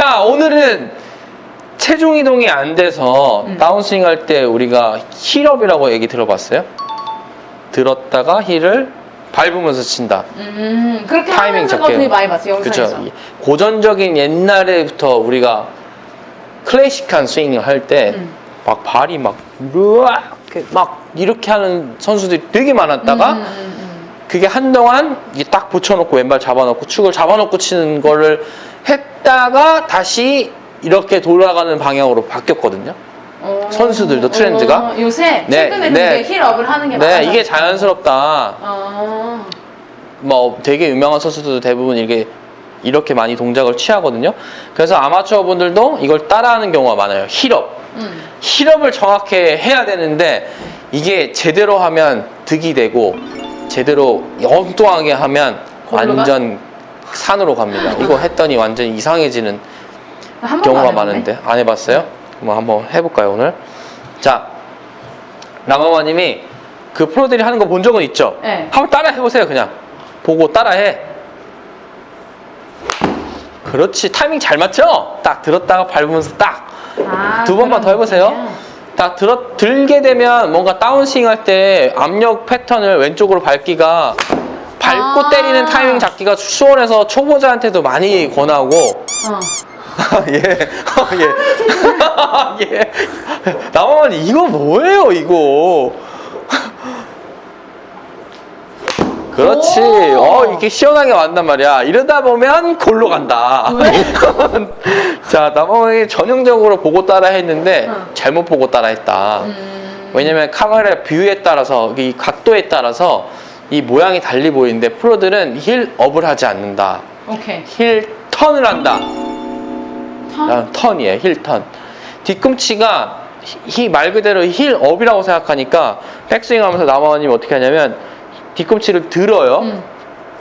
자, 오늘은 체중 이동이 안 돼서 음. 다운스윙 할 때 우리가 힐업이라고 얘기 들어봤어요? 들었다가 힐을 밟으면서 친다. 음, 그렇게 타이밍 하는 잡게. 되게 많이 봤어요? 영상에서. 이 고전적인 옛날에부터 우리가 클래식한 스윙을 할 때 막 음. 발이 막 이렇게 막 이렇게 하는 선수들이 되게 많았다가 음, 음, 음, 그게 한동안 이게 딱 붙여놓고 왼발 잡아놓고 축을 잡아놓고 치는 거를 했다가 다시 이렇게 돌아가는 방향으로 바뀌었거든요. 어, 선수들도 트렌드가? 어, 요새 네, 최근에 네. 근데 힐업을 하는 게 네, 많아요. 이게 자연스럽다. 어, 뭐 되게 유명한 선수들도 대부분 이게 이렇게 많이 동작을 취하거든요. 그래서 아마추어 분들도 이걸 따라하는 경우가 많아요. 힐업. 음. 힐업을 정확히 해야 되는데 이게 제대로 하면 득이 되고 제대로 엉뚱하게 하면 완전 산으로 갑니다. 이거 했더니 완전 이상해지는 한 번도 경우가 안 해봤네. 많은데 안 해봤어요? 그럼 한번 해볼까요 오늘? 자 라마마님이 그 프로들이 하는 거 본 적은 있죠? 네. 한번 따라 해보세요 그냥 보고 따라해 그렇지 타이밍 잘 맞죠? 딱 들었다가 밟으면서 딱 아, 두 번만 그런 더 해보세요. 느낌이 야. 딱 들어, 들게 되면 뭔가 다운스윙 할 때 압력 패턴을 왼쪽으로 밟기가 밟고 아. 때리는 타이밍 잡기가 수월해서 초보자한테도 많이 권하고 어. 예, 예, 예. 나만 이거 뭐예요, 이거? 그렇지. 오. 어, 이렇게 시원하게 왔단 말이야. 이러다 보면 골로 간다. 자, 나만이 전형적으로 보고 따라 했는데 응. 잘못 보고 따라 했다. 음, 왜냐면 카메라 뷰에 따라서 이 각도에 따라서 이 모양이 달리 보이는데 프로들은 힐 업을 하지 않는다. 오케이. 힐 턴을 한다. 턴? 아, 턴이에요. 힐 턴. 뒤꿈치가 히 말 그대로 힐 업이라고 생각하니까 백스윙 하면서 남아원님 어떻게 하냐면 뒤꿈치를 들어요. 음.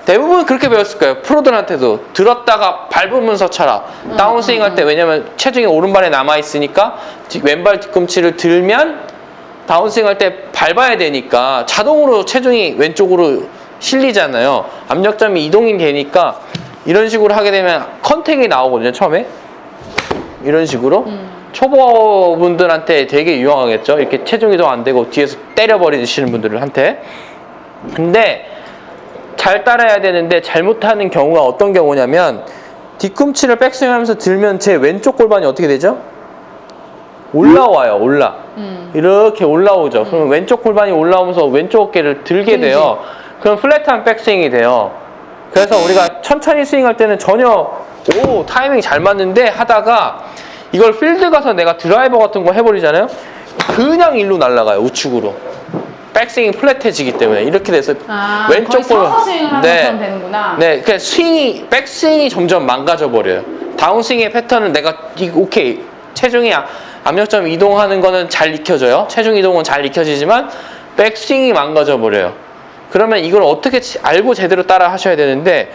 대부분 그렇게 배웠을 거예요. 프로들한테도 들었다가 밟으면서 쳐라. 음, 다운스윙 할때 음, 왜냐면 체중이 오른발에 남아 있으니까 뒤- 왼발 뒤꿈치를 들면 다운스윙 할 때 밟아야 되니까 자동으로 체중이 왼쪽으로 실리잖아요. 압력점이 이동이 되니까 이런 식으로 하게 되면 컨택이 나오거든요. 처음에 이런 식으로 음. 초보분들한테 되게 유용하겠죠. 이렇게 체중 이동 안 되고 뒤에서 때려버리시는 분들한테. 근데 잘 따라야 되는데 잘못하는 경우가 어떤 경우냐면 뒤꿈치를 백스윙하면서 들면 제 왼쪽 골반이 어떻게 되죠? 올라와요, 올라. 음. 이렇게 올라오죠. 그러면 왼쪽 골반이 올라오면서 왼쪽 어깨를 들게 들지. 돼요. 그럼 플랫한 백스윙이 돼요. 그래서 우리가 천천히 스윙할 때는 전혀 오 타이밍 잘 맞는데 하다가 이걸 필드 가서 내가 드라이버 같은 거 해버리잖아요. 그냥 일로 날아가요 우측으로. 백스윙이 플랫해지기 때문에 이렇게 돼서 아, 왼쪽 거의 서서 스윙을 하는 네. 것처럼 되는구나. 네, 그 스윙이 백스윙이 점점 망가져 버려요. 다운스윙의 패턴은 내가 이- 오케이 체중이 아- 압력점 이동하는 거는 잘 익혀져요. 체중 이동은 잘 익혀지지만 백스윙이 망가져 버려요. 그러면 이걸 어떻게 치- 알고 제대로 따라 하셔야 되는데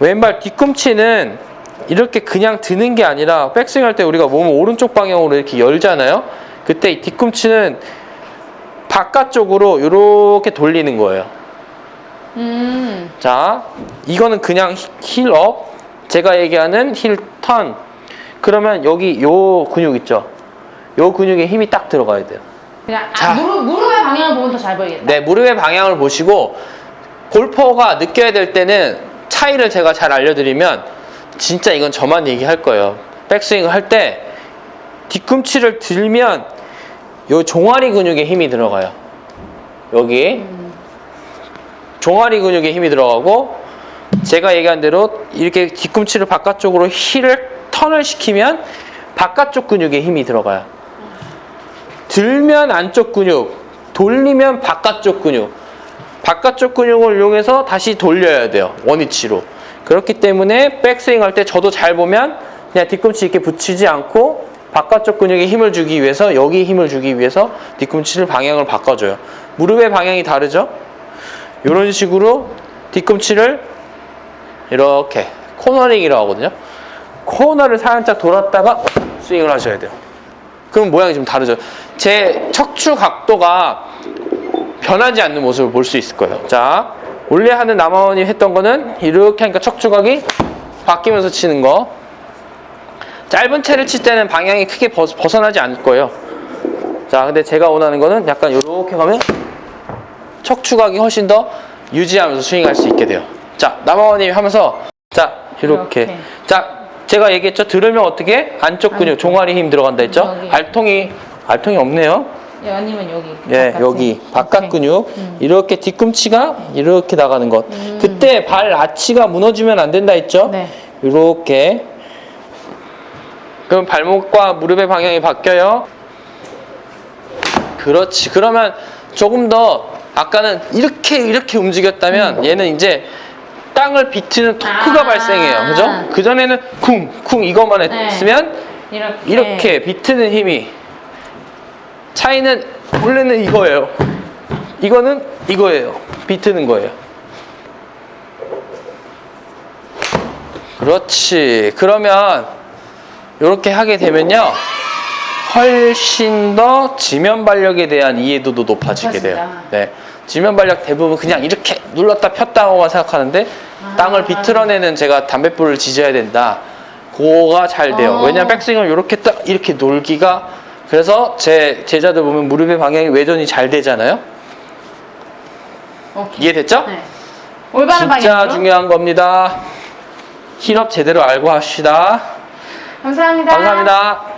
왼발 뒤꿈치는 이렇게 그냥 드는 게 아니라 백스윙 할 때 우리가 몸을 오른쪽 방향으로 이렇게 열잖아요. 그때 이 뒤꿈치는 바깥쪽으로 이렇게 돌리는 거예요. 음. 자, 이거는 그냥 히- 힐업. 제가 얘기하는 힐턴. 그러면 여기 요 근육 있죠? 요 근육에 힘이 딱 들어가야 돼요. 그냥 아, 자. 무릎, 무릎의 방향을 보면 더 잘 보이겠다. 네, 무릎의 방향을 보시고 골퍼가 느껴야 될 때는 차이를 제가 잘 알려드리면 진짜 이건 저만 얘기할 거예요. 백스윙을 할 때 뒤꿈치를 들면 요 종아리 근육에 힘이 들어가요. 여기 음. 종아리 근육에 힘이 들어가고 제가 얘기한 대로 이렇게 뒤꿈치를 바깥쪽으로 힐을 턴을 시키면 바깥쪽 근육에 힘이 들어가요. 들면 안쪽 근육, 돌리면 바깥쪽 근육. 바깥쪽 근육을 이용해서 다시 돌려야 돼요. 원위치로. 그렇기 때문에 백스윙 할 때 저도 잘 보면 그냥 뒤꿈치 이렇게 붙이지 않고 바깥쪽 근육에 힘을 주기 위해서 여기 힘을 주기 위해서 뒤꿈치를 방향을 바꿔줘요. 무릎의 방향이 다르죠? 이런 식으로 뒤꿈치를 이렇게 코너링이라고 하거든요. 코너를 살짝 돌았다가 스윙을 하셔야 돼요. 그럼 모양이 좀 다르죠. 제 척추 각도가 변하지 않는 모습을 볼 수 있을 거예요. 자, 원래 하는 남아원이 했던 거는 이렇게 하니까 척추각이 바뀌면서 치는 거. 짧은 채를 칠 때는 방향이 크게 벗, 벗어나지 않을 거예요. 자, 근데 제가 원하는 거는 약간 이렇게 가면 척추각이 훨씬 더 유지하면서 스윙할 수 있게 돼요. 자, 남아원님 하면서 자, 이렇게. 이렇게. 자, 제가 얘기했죠. 들으면 어떻게 안쪽 근육, 안쪽. 종아리 힘 들어간다 했죠. 여기. 알통이 알통이 없네요. 예, 아니면 여기. 예, 바깥에. 여기 바깥. 근육 음. 이렇게 뒤꿈치가 이렇게 나가는 것. 음. 그때 발 아치가 무너지면 안 된다 했죠. 네. 이렇게. 그럼 발목과 무릎의 방향이 바뀌어요. 그렇지. 그러면 조금 더 아까는 이렇게 이렇게 움직였다면 얘는 이제 땅을 비트는 토크가 음. 아. 발생해요. 그죠? 그 전에는 쿵 쿵 이것만 네. 했으면 이렇게. 이렇게 비트는 힘이 차이는 원래는 이거예요. 이거는 이거예요. 비트는 거예요. 그렇지. 그러면 이렇게 하게 되면요. 훨씬 더 지면 발력에 대한 이해도도 높아지게 돼요. 높아진다. 네. 지면 발력 대부분 그냥 이렇게 눌렀다 폈다 하고만 생각하는데 아. 땅을 비틀어내는 제가 담뱃불을 지져야 된다. 그거가 잘 돼요. 어. 왜냐면 백스윙을 이렇게 딱 이렇게 놀기가 그래서 제 제자들 보면 무릎의 방향이 외전이 잘 되잖아요. 오케이. 이해됐죠? 네. 올바른 진짜 방향으로. 중요한 겁니다. 힐업 제대로 알고 합시다. 감사합니다. 감사합니다.